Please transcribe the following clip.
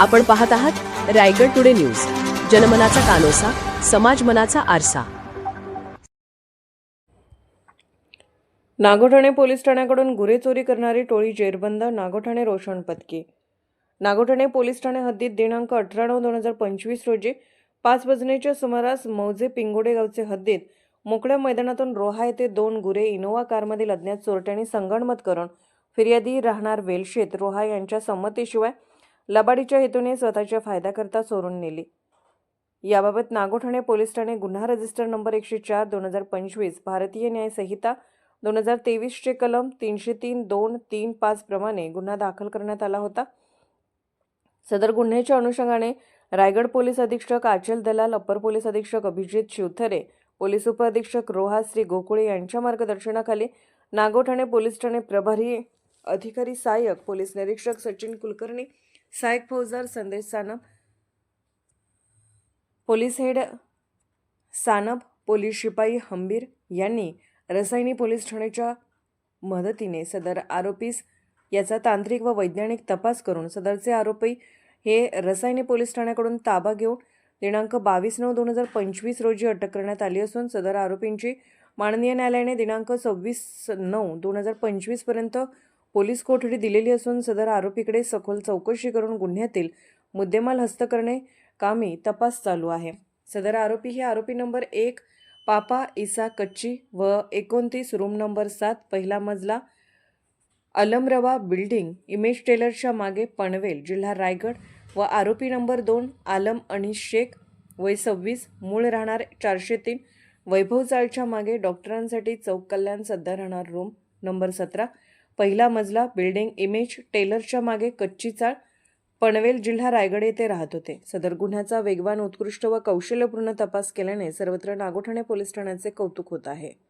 आपण पाहत आहात रायगड टुडे न्यूज. जनमनाचा कानोसा समाज मनाचा आरसा. नागोठाणे पोलीस ठाण्याकडून गुरे चोरी करणारी टोळी जेरबंद नागोठाणे रोषण पत्की नागोठाणे पोलीस ठाणे हद्दीत दिनांक अठरा नऊ दोन हजार पंचवीस रोजी पाच वाजण्याच्या सुमारास मौजे पिंगोडे गावचे हद्दीत मोकळ्या मैदानातून रोहा येथे दोन गुरे इनोवा कारमधील अज्ञात चोरट्यांनी संगणमत करून फिर्यादी राहणार वेलशेत रोहा यांच्या संमतीशिवाय लबाडीच्या हेतूने स्वतःच्या फायद्याकरता चोरून नेली. याबाबत नागोठाणे पोलीस ठाणे गुन्हा रजिस्टर नंबर एकशे चार दोन हजार पंचवीस भारतीय न्याय संहिता दोन हजार तेवीसचे कलम तीनशे तीन दोन तीन पाच प्रमाणे गुन्हा दाखल करण्यात आला होता. सदर गुन्ह्याच्या अनुषंगाने रायगड पोलीस अधीक्षक आचल दलाल अप्पर पोलीस अधीक्षक अभिजित शिवथरे पोलीस उपअधीक्षक रोहा श्री गोकुळे यांच्या मार्गदर्शनाखाली नागोठाणे पोलीस ठाणे प्रभारी अधिकारी सहाय्यक पोलीस निरीक्षक सचिन कुलकर्णी सहायक फौजदार Sandesh Sanap police head Sanap police शिपाई हंबीर यांनी रसायनी पोलीस ठाण्याच्या मदतीने सदर आरोपीस याचा तांत्रिक व वैज्ञानिक तपास करून सदरचे आरोपी हे रसायनी पोलीस ठाण्याकडून ताबा घेऊन दिनांक बावीस नऊ दोन हजार पंचवीस रोजी अटक करण्यात आली असून सदर आरोपींची माननीय न्यायालयाने दिनांक सव्वीस नऊ दोन हजार पंचवीसपर्यंत पोलीस कोठडी दिलेली असून सदर आरोपीकडे सखोल चौकशी करून गुन्ह्यातील मुद्देमाल हस्त करणे कामी तपास चालू आहे. सदर आरोपी हे आरोपी नंबर एक पापा इसा कच्ची व एकोणतीस रूम नंबर सात पहिला मजला अलमरवा बिल्डिंग इमेज टेलरच्या मागे पनवेल जिल्हा रायगड व आरोपी नंबर दोन आलम अनिश शेख वय सव्वीस मूळ राहणार चारशे तीन वैभव चाळच्या मागे डॉक्टरांसाठी चौक कल्याण सध्या राहणार रूम नंबर सतरा पहिला मजला बिल्डिंग इमेज टेलरच्या मागे कच्ची चाळ. पनवेल जिल्हा रायगड येथे राहत होते. सदर गुन्ह्याचा वेगवान उत्कृष्ट व कौशल्यपूर्ण तपास केल्याने सर्वत्र नागोठाणे पोलीस ठाण्याचे कौतुक होत आहे.